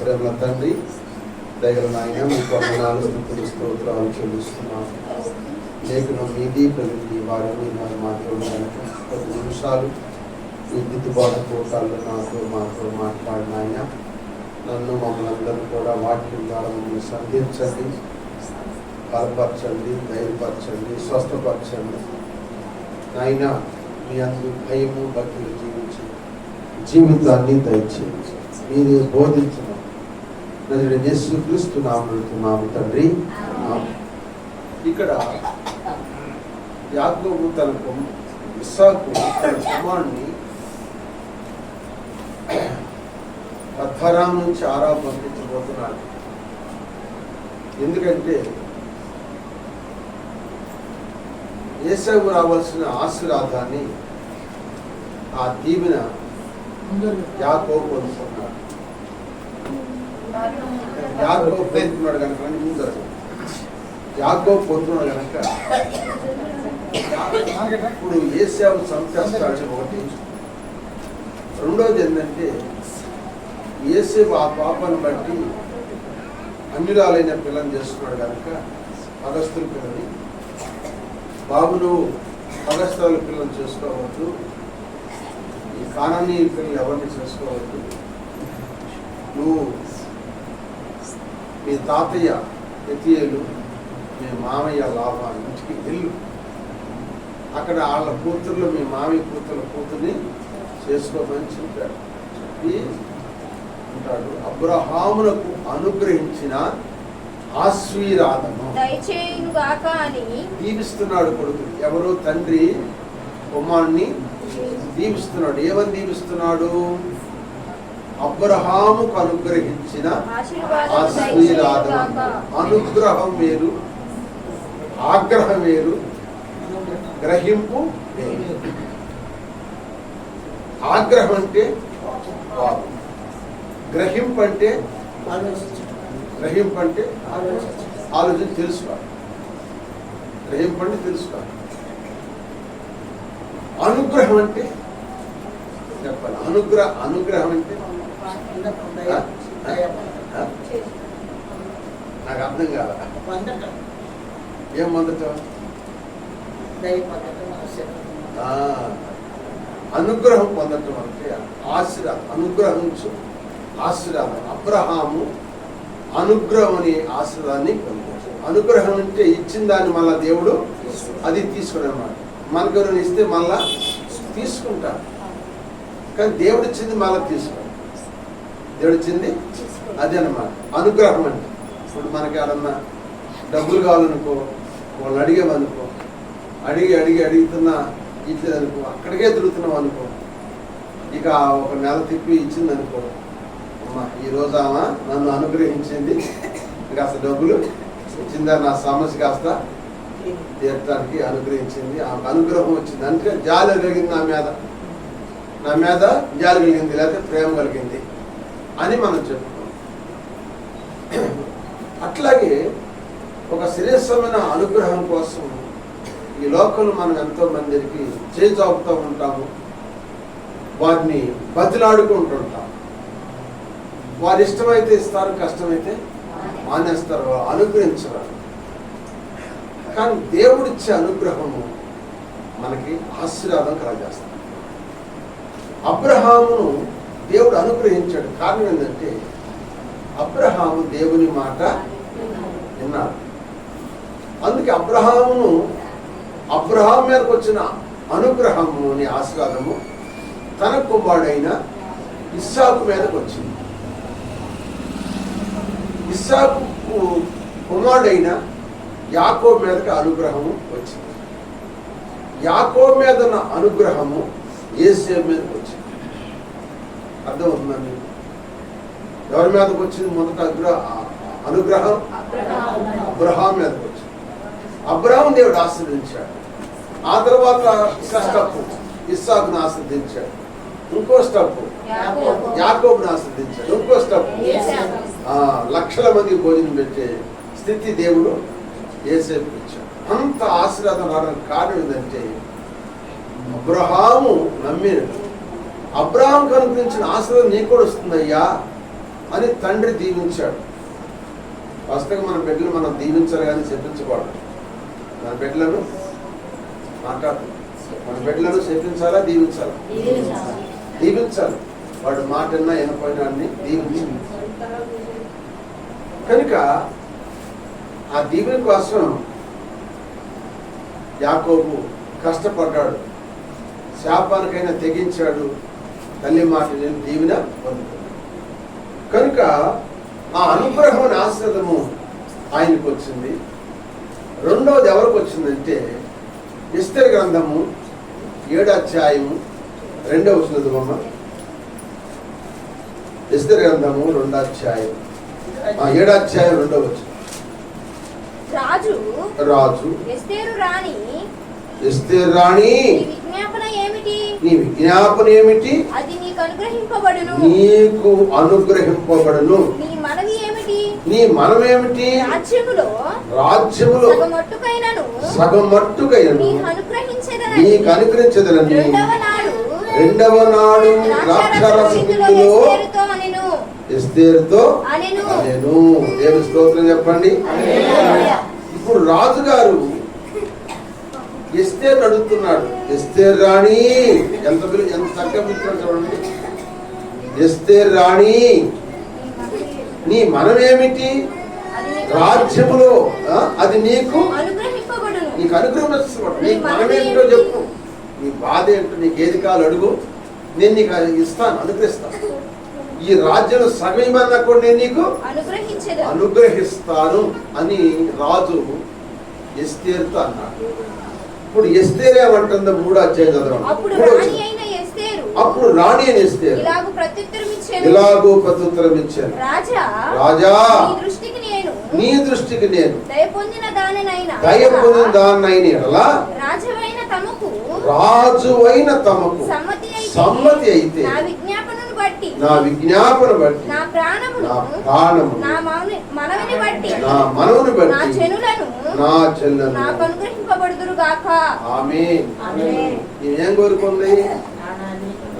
ప్రేమ తండ్రి దగ్గర నాయన మీ వందనాలు స్థితులు స్తోత్రాలు చెల్లిస్తున్నాను లేఖను మీది ప్రతి వారిని మరి మాట్లాడడానికి పది నిమిషాలు. ఈ దిద్దుబాటు పోటాల్లో నాతో మాతో మాట్లాడినాయన నన్ను మమ్మల్ని అందరూ కూడా వాక్యం ద్వారా మమ్మల్ని సంధించండి బలపరచండి ధైర్యపరచండి స్వస్థపరచండి. నాయన మీ అందు భయము భక్తులు జీవించి జీవితాన్ని దయచేయండి. మీరు బోధించిన నజుడు యేసు క్రీస్తు నామడుతున్నాము తండ్రి. ఇక్కడ యాకోబు తన ఇస్సాకు తన కుమారుని పద్మరాం నుంచి ఆరా పంపించబోతున్నాడు. ఎందుకంటే ఏసాగు రావాల్సిన ఆశీర్వాదాన్ని ఆ దీవెన యాకోబు పొందుకున్నాడు యాగో పోతున్నాడు కనుక అని ముందర యాకోబు పోతున్నాడు కనుక ఇప్పుడు ఏసావు సంపేస్తాడు ఒకటి రెండోది ఏంటంటే ఏసేపు ఆ పాపాన్ని బట్టి అన్యురాలైన పిల్లని చేస్తున్నాడు కనుక పదస్థుల పిల్లని. బాబు పదస్థాల పిల్లలు చేసుకోవద్దు. ఈ కానాన్ని పిల్లలు ఎవరిని చేసుకోవద్దు. నువ్వు మీ తాతయ్య ఎతియేలు మీ మామయ్య లాభ ఇంటికి వెళ్ళు. అక్కడ వాళ్ళ కూతుర్లు మీ మామయ్య కూతుర్ల కూతుర్ని చేసుకోమని చెప్పాడు. చెప్పి అంటాడు అబ్రహామునకు అనుగ్రహించిన దీవిస్తున్నాడు కొడుకు. ఎవరు? తండ్రి కుమారుణ్ణి దీవిస్తున్నాడు. ఏమని దీవిస్తున్నాడు? అబ్రహాముకు అనుగ్రహించిన ఆశీర్వాదం అనుగ్రహం వేరు ఆగ్రహం వేరు గ్రహింపు వేరు ఆగ్రహం అంటే. గ్రహింపు అంటే గ్రహింపు అంటే ఆలోచన తెలుసుకోవాలి. గ్రహింపు అంటే తెలుసుకోవాలి. అనుగ్రహం అంటే చెప్పాలి. అనుగ్రహ అనుగ్రహం అంటే? నాకు అర్థం కాదు ఏం పొందటం అనుగ్రహం పొందటం అంటే ఆశీర్వాదం అనుగ్రహించు ఆశీర్వాదం అబ్రహాము అనుగ్రహం అనే ఆశీర్వాదాన్ని పొందాడు అనుగ్రహం అంటే ఇచ్చిన దాన్ని మళ్ళా దేవుడు అది తీసుకునేమాట మనకు ఎవరైనా ఇస్తే మళ్ళా తీసుకుంటాడు కానీ దేవుడు ఇచ్చింది మళ్ళా తీసుకోడు దేవుడు ఇచ్చింది అదే అన్నమాట. అనుగ్రహం అంటే ఇప్పుడు మనకి ఎవరన్నా డబ్బులు కావాలనుకో వాళ్ళు అడిగామనుకో అడిగి అడిగి అడుగుతున్నా ఇచ్చేదనుకో అక్కడికే తిరుగుతున్నాం అనుకో ఇక ఒక నెల తిప్పి ఇచ్చింది అనుకో అమ్మా ఈ రోజు ఆమె నన్ను అనుగ్రహించింది. కాస్త డబ్బులు ఇచ్చిందా నా సమస్య కాస్త తీర్చడానికి అనుగ్రహించింది. ఆమెకు అనుగ్రహం వచ్చింది. అంటే జాలి కలిగింది నా మీద. నా మీద జాలి కలిగింది లేకపోతే ప్రేమ కలిగింది. అని మనం చెప్పుకోం అట్లాగే ఒక శ్రేష్టమైన అనుగ్రహం కోసం ఈ లోకంలో మనం ఎంతో మందికి చేజాపుతూ ఉంటాము. వారిని బతిలాడుకుంటుంటాం వారి ఇష్టమైతే ఇస్తారు కష్టమైతే మానేస్తారు వాళ్ళు అనుగ్రహించరు కానీ దేవుడిచ్చే అనుగ్రహము మనకి ఆశీర్వాదం కలగజేస్తుంది. అబ్రహామును దేవుడు అనుగ్రహించాడు. కారణం ఏంటంటే అబ్రహాము దేవుని మాట విన్నాడు అందుకే అబ్రహామును అబ్రహాం మీదకి వచ్చిన అనుగ్రహము అనే ఆశీర్వాదము తన కుమారుడైన ఇస్సాకు మీదకి వచ్చింది. ఇస్సాకు కుమారుడైన యాకో మీదకి అనుగ్రహము వచ్చింది. యాకో మీద అనుగ్రహము ఏసే మీదకి వచ్చింది. అర్థం మీకు? ఎవరి మీదకి వచ్చింది మొదట అగ్ర అనుగ్రహం? అబ్రహాం మీదకి వచ్చింది. అబ్రహాం దేవుడు ఆశ్రదించాడు ఆ తర్వాత స్టప్ ఇస్సాకును ఆశ్రదించాడు ఇంకో స్టప్ యాకోబు. యాకోబును ఆశ్రదించాడు ఇంకో స్టప్ ఆ, లక్షల మంది భోజనం పెట్టే స్థితి దేవుడు ఏసేపు ఇచ్చాడు. అంత ఆశీర్వాదం రావడానికి కారణం ఏంటంటే అబ్రహాము నమ్మినట్టు అబ్రాహంకు అనుగ్రహించిన ఆశీర్వాదం నీకు కూడా వస్తుందయ్యా అని తండ్రి దీవించాడు. వాస్తవంగా మన బిడ్డలు మనం దీవించాలి కానీ చెప్పించకూడదు. మన బిడ్డలను మాట్లాడు. మన బిడ్డలను చెప్పించాలా? దీవించాలా? దీవించాలి. వాడు మాట విన్నా వినపోయినా దీవించాలి. కనుక ఆ దీవెన కోసం యాకోబు కష్టపడ్డాడు. శాపానికైనా తెగించాడు. తల్లి మాట నేను దీవెన కనుక ఆ అనుగ్రహం ఆశ్రదము ఆయనకు వచ్చింది. రెండవది ఎవరికి వచ్చిందంటే ఇస్తరి గ్రంథము ఏడు అధ్యాయము రెండవ వచ్చిన బొమ్మ ఇస్తరి గ్రంథము రెండో అధ్యాయం ఆ ఏడు అధ్యాయం రెండవ వచ్చిన రాజు రాజు ఎస్తేరు రాణి ఇస్తేర్ రాణి నీ విజ్ఞాపన ఏమిటి? నీ విజ్ఞాపన ఏమిటి? అది నీకు అనుగ్రహింపబడును. నీకు అనుగ్రహింపబడును. నీ మనవి ఏమిటి? నీ రాజ్యములో రాజ్యములో సగమొట్టుకైనను సగం మట్టుకైనను నీకు అనుగ్రహించేదనని నీకు అనుగ్రహించదనని రెండవ నాడు రెండవ నాడు ద్రాక్షారస విందులో ద్రాక్షరస ఎస్తేరుతో నేను దేవుని స్తోత్రం చెప్పండి. ఇప్పుడు రాజుగారు ఎస్తేర్ అడుగుతున్నాడు. ఎస్తేర్ రాణి. ఎంత ఎంత చక్కగా చూడండి. ఎస్తేర్ రాణి. నీ మనమేమిటి? రాజ్యములో అది నీకు నీకు అనుగ్రహం వస్తుంది నీకు మనమేంటో చెప్పు. నీ బాధ ఏంటో నీకు ఏది కాలు అడుగు. నేను నీకు అది ఇస్తాను అనుగ్రహిస్తాను. ఈ రాజ్యం ఇవ్వన్నా కూడా నేను నీకు అనుగ్రహిస్తాను అని రాజు ఎస్తేరుతో అన్నాడు. ఇప్పుడు ఎస్తేరే ఏమంటుందో మూడో అధ్యాయం చదవండి. అప్పుడు రాణి అని ఎస్తేరు. ఇలాగు ప్రత్యుత్తరం ఇచ్చాను. రాజా నీ దృష్టికి నేను. దయ పొందిన దానినైనా. దయ పొందిన దాన్నైన ఎడలా రాజవైన తమకు. రాజు అయిన తమకు. సమ్మతి అయితే. సమ్మతి అయితే. నా విజ్ఞాపనను బట్టి నా విజ్ఞాపన బట్టి నా ప్రాణమును నా ప్రాణము నా మౌని- మనవిని బట్టి నా మనవుని నా బట్టి చెనులను నా చెల్లెను. నాకు అనుగ్రహింపబడుదురు గాక ఆమె ఆమేన్. ఏం కోరుకుంది?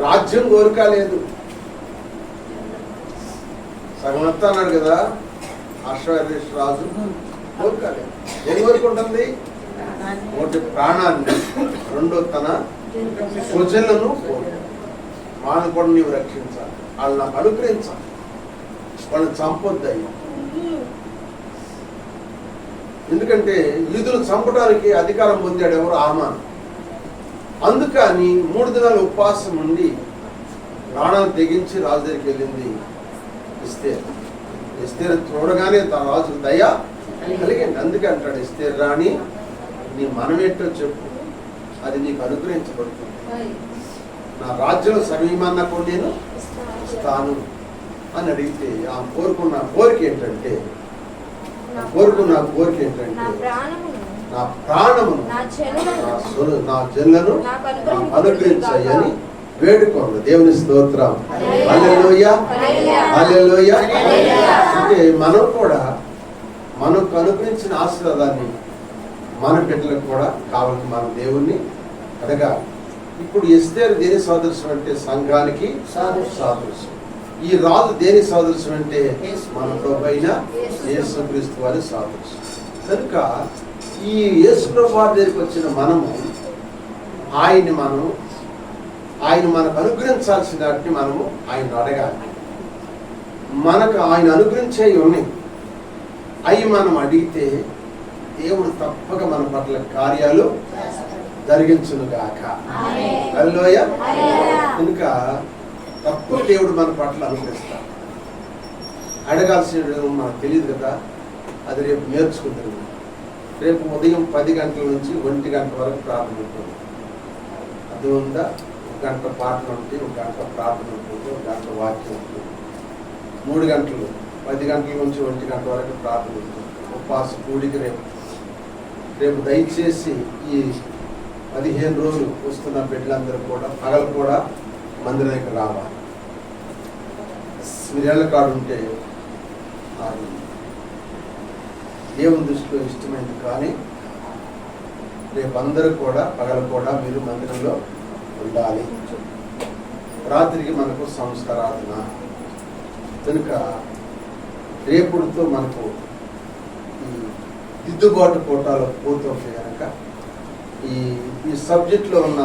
రాజ్యం కోరిక లేదు సగమంతా అన్నాడు కదా హర్షవర్ధేశ్ రాజు కోరిక లేదు ఏం కోరుకుంటుంది? ఒకటి ప్రాణాన్ని రెండో తన ప్రజలను వాళ్ళని కూడా నీవు రక్షించాలి. వాళ్ళని నాకు అనుగ్రహించాలి. వాళ్ళని చంపొద్దాయి ఎందుకంటే యూదులు చంపడానికి అధికారం పొందాడు ఎవరు? ఆమాన్ అందుకని మూడు దినాలు ఉపవాసం ఉండి ప్రాణాలు తెగించి రాజు దగ్గరికి వెళ్ళింది ఇస్తేర్ ఇస్తేర్ చూడగానే తన రాజు దయ కలిగింది. అందుకే అంటాడు ఇస్తేర్ రాణి నీ మనమేంటో చెప్పు. అది నీకు అనుగ్రహించబడుతుంది. నా రాజ్యం సమీమన్న కూడా నేను ఇస్తాను అని అడిగితే ఆ కోరుకున్న కోరిక ఏంటంటే కోరుకున్న కోరిక ఏంటంటే నా ప్రాణమును నా జన్లను అనుగ్రహించాయని వేడుకోండి. దేవుని స్తోత్రం. హల్లెలూయ. హల్లెలూయా. అంటే మనం కూడా మనకు అనుగ్రహించిన ఆశీర్వాదాన్ని మన బిడ్డలకు కూడా కావాలని మన దేవుణ్ణి అడగాలి. ఇప్పుడు ఎస్తేరు దేని సాదృశ్యం అంటే సంఘానికి సాదృశ్యం. ఈ రాజు దేని సాదృశ్యం అంటే మన ప్రభైన యేసుక్రీస్తు వారి సాదృశ్యం. కనుక ఈ యేసుప్రభు వారి దగ్గరికి వచ్చిన మనము ఆయన్ని మనం ఆయన మనకు అనుగ్రహించాల్సిన వాటిని మనము ఆయన అడగాలి. మనకు ఆయన అనుగ్రహించేవి ఉన్నాయి అవి మనం అడిగితే దేవుడు తప్పక మన పట్ల కార్యాలు జరిగించును గాక కనుక తప్పక దేవుడు మన పట్ల అనుసరిస్తాడు అడగాల్సిన మనకు తెలియదు కదా అది రేపు నేర్చుకుంటారు రేపు ఉదయం పది గంటల నుంచి ఒంటి గంట వరకు ప్రార్థన ఉంటుంది. అది ఉందా? ఒక గంట పాటలు ఉంటాయి ఒక గంట ప్రార్థన ఉంటుంది ఒక గంట వాక్యం ఉంటుంది. మూడు గంటలు పది గంటల నుంచి ఒంటి గంట వరకు ప్రార్థన ఉంటుంది. ఉపవాస కూడికి రేపు. రేపు దయచేసి ఈ పదిహేను రోజులు వస్తున్న బిడ్డలందరూ కూడా పగలు కూడా మందిరానికి రావాలి. స్మిరేళ్ళ కాడు ఉంటే అది దేవుని దృష్టిలో ఇష్టమైంది కానీ రేపు అందరూ కూడా పగలు కూడా మీరు మందిరంలో ఉండాలి. రాత్రికి మనకు సంస్కారాధన. కనుక రేపుడుతో మనకు ఈ దిద్దుబాటు కోటాలో పూర్తవుతాయి కనుక ఈ ఈ సబ్జెక్ట్లో ఉన్న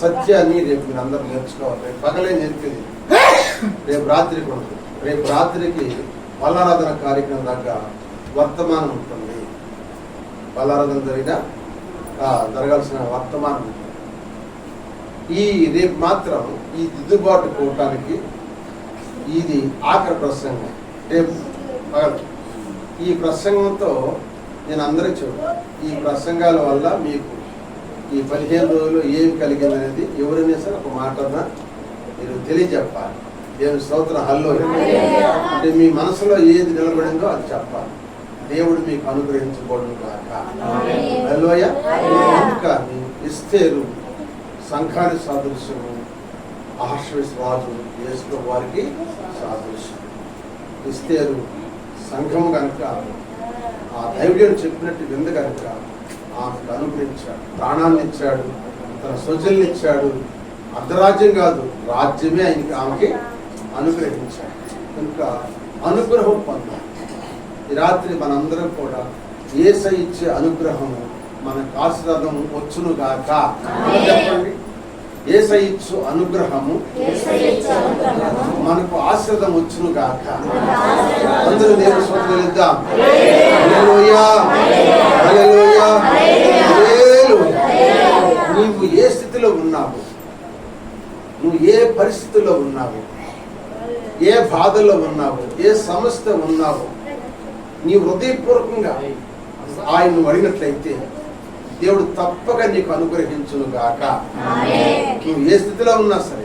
సత్యాన్ని రేపు మీరు అందరూ నేర్చుకోవాలి. రేపు పగలే నేర్పేది రేపు రాత్రికి ఉంటుంది రేపు రాత్రికి బలారాధన కార్యక్రమం దాకా వర్తమానం ఉంటుంది. బలారాధన జరిగిన జరగాల్సిన వర్తమానం ఉంటుంది. ఈ రేపు మాత్రం ఈ దిద్దుబాటు పోవటానికి ఇది ఆఖరి ప్రసంగం. రేపు పగలు. ఈ ప్రసంగంతో నేను అందరికీ చెబుతాను ఈ ప్రసంగాల వల్ల మీకు ఈ పదిహేను రోజులు ఏం కలిగింది అనేది ఎవరైనా సరే ఒక మాటన మీరు తెలియజెప్పాలి. దేవుని స్తోత్ర హల్లో అంటే మీ మనసులో ఏది నిలబడిందో అది చెప్పాలి. దేవుడు మీకు అనుగ్రహించుకోవడం కాక హల్లోయ ఇస్తేరు సంఘానికి సాదృశ్యము ఆశ్వేష్ రాజు యేసు వారికి సాదృశ్యం. ఇస్తేరు సంఘం కనుక ఆ దైవ్యం చెప్పినట్టు విందు కనుక ఆమెకు అనుగ్రహించాడు ప్రాణాన్ని ఇచ్చాడు తన స్వజల్ని ఇచ్చాడు. అర్ధరాజ్యం కాదు రాజ్యమే ఆయనకి ఆమెకి అనుగ్రహించాడు. కనుక అనుగ్రహం పొందాలి. ఈ రాత్రి మనందరం కూడా ఏసై ఇచ్చే అనుగ్రహము మనకు ఆశీర్వాదం వచ్చును గాక. చెప్పండి. ఏసై ఇచ్చు అనుగ్రహము. మనకు ఆశీర్వాదం వచ్చును గాక. అందరూ దేవుని స్తోత్రం ఇద్దాం హల్లెలూయా. హల్లెలూయా. హల్లెలూయా. హల్లెలూయా. హల్లెలూయా. నీవు ఏ స్థితిలో ఉన్నావు? నువ్వు ఏ పరిస్థితిలో ఉన్నావు? ఏ బాధలో ఉన్నావు? ఏ సమస్య ఉన్నావు? నీ హృదయపూర్వకంగా ఆయన అడిగినట్లయితే దేవుడు తప్పక నీకు అనుగ్రహించును గాక. నువ్వు ఏ స్థితిలో ఉన్నా సరే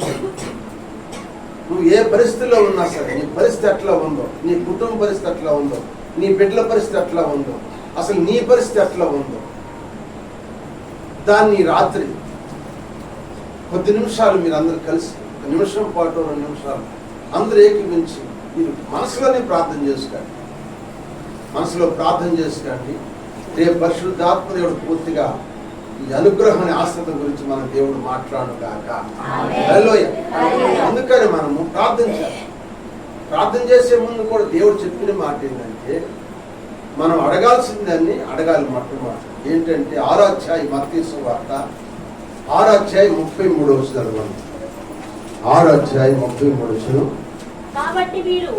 నువ్వు ఏ పరిస్థితిలో ఉన్నా సరే నీ పరిస్థితి ఎట్లా ఉందో నీ కుటుంబ పరిస్థితి ఎట్లా ఉందో నీ బిడ్డల పరిస్థితి ఎట్లా ఉందో అసలు నీ పరిస్థితి ఎట్లా ఉందో దాన్ని రాత్రి కొద్ది నిమిషాలు మీరు అందరు కలిసి ఒక నిమిషం పాటు రెండు నిమిషాలు అందరూ ఏకీవించి మీరు మనసులోనే ప్రార్థన చేసుకోండి. మనసులో ప్రార్థన చేసుకోండి. రేపు పరిశుద్ధాత్మ దేవుడు పూర్తిగా ఈ అనుగ్రహాన్ని ఆశ్రతం గురించి మన దేవుడు మాట్లాడు కాక ఆమేన్. హల్లెలూయా. హల్లెలూయా. అందుకని మనము ప్రార్థన చేయాలి ప్రార్థన చేసే ముందు కూడా దేవుడు చెప్పిన మాట ఏంటంటే మనం అడగాల్సిందాన్ని అడగాలి మొట్టమొదటి ఏంటంటే ఆరో అధ్యాయ మత్తీసు వార్త ఆరో అధ్యాయ ముప్పై మూడు వచ్చిన ఆరో అధ్యాయ ముప్పై మూడు వచ్చిన కాబట్టి మీరు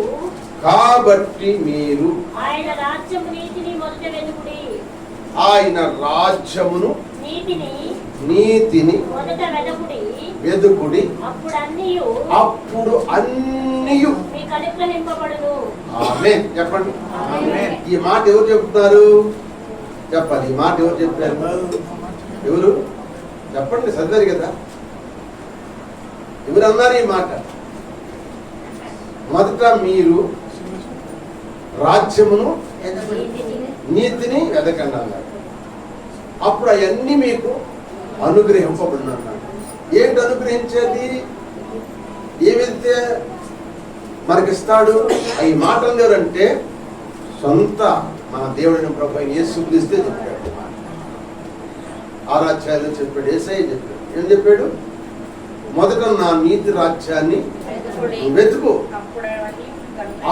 కాబట్టి మీరు ఆయన రాజ్యము నీతిని మొదట వెతుకుడి ఆయన రాజ్యమును నీతిని నీతిని మొదట వెదకుడి. వెదుకుడి. అప్పుడు అన్ని చెప్పండి. ఆమేన్. ఈ మాట ఎవరు చెప్తున్నారు? చెప్పాలి. ఈ మాట ఎవరు చెప్పారు? ఎవరు? చెప్పండి. చదివారు కదా. ఎవరు అన్నారు ఈ మాట? మొదట మీరు రాజ్యమును నీతిని వెదకండి అన్నాడు అప్పుడు అవన్నీ మీకు అనుగ్రహింపబడిన అన్నాడు ఏంటి అనుగ్రహించేది? ఏమైతే మనకిస్తాడు ఈ మాటలు ఎవరంటే సొంత మన దేవుడిని ప్రభు అయిన యేసు క్రీస్తే చెప్పాడు. ఆరాధ్యాయులు చెప్పాడు ఏసయ్య చెప్పాడు. ఏం చెప్పాడు? మొదట నా నీతి రాజ్యాన్ని వెతుకు.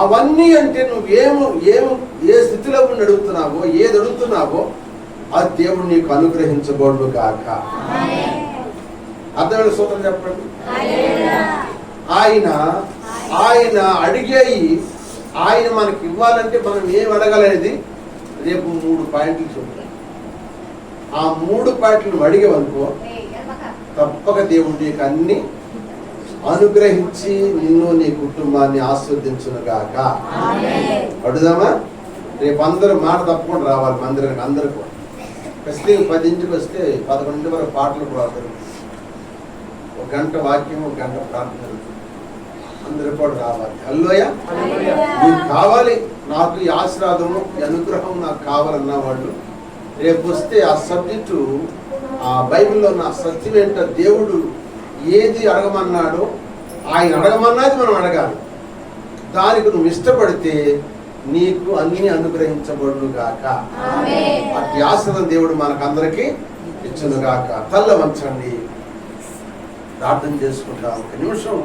అవన్నీ అంటే నువ్వేమో ఏమో ఏ స్థితిలో ఉండి అడుగుతున్నావో ఏది అడుగుతున్నావో ఆ దేవుడు నీకు అనుగ్రహించబడు ఆమేన్. అర్థమైన సూత్రం చెప్పండి. ఆయన ఆయన అడిగేయి ఆయన మనకి ఇవ్వాలంటే మనం ఏం అడగాలనేది రేపు మూడు పాయింట్లు చెప్తాం ఆ మూడు పాయింట్లు అడిగేవనుకో తప్పక దేవుడు నీకు అన్ని అనుగ్రహించి నిన్ను నీ కుటుంబాన్ని ఆస్వాదించునుగాక. ఆమేన్. అడుగుదామా? రేపు అందరూ మాట తప్పకుండా రావాలి మందిరానికి అందరూ కూడా. పది ఇంటికి వస్తే పదకొండు వరకు పాటలు కూడా జరుగుతుంది ఒక గంట వాక్యం ఒక గంట ప్రార్థన అందరూ కూడా రావాలి. హల్లెలూయా. మీకు కావాలి. నాకు ఈ ఆశీర్వాదము ఈ అనుగ్రహం నాకు కావాలన్న వాళ్ళు రేపు వస్తే ఆ సబ్జెక్టు ఆ బైబిల్లో ఆ సత్యం ఏంటో దేవుడు ఏది అడగమన్నాడో ఆయన అడగమన్నది మనం అడగాలి. దానికి నువ్వు ఇష్టపడితే నీకు అన్ని అనుగ్రహించబడును గాక ఆమేన్. అట్టి ఆశ్రదం దేవుడు మనకందరికీ ఇచ్చును గాక తల్ల వంచండి ప్రార్థన చేసుకుంటాం. ఒక నిమిషం.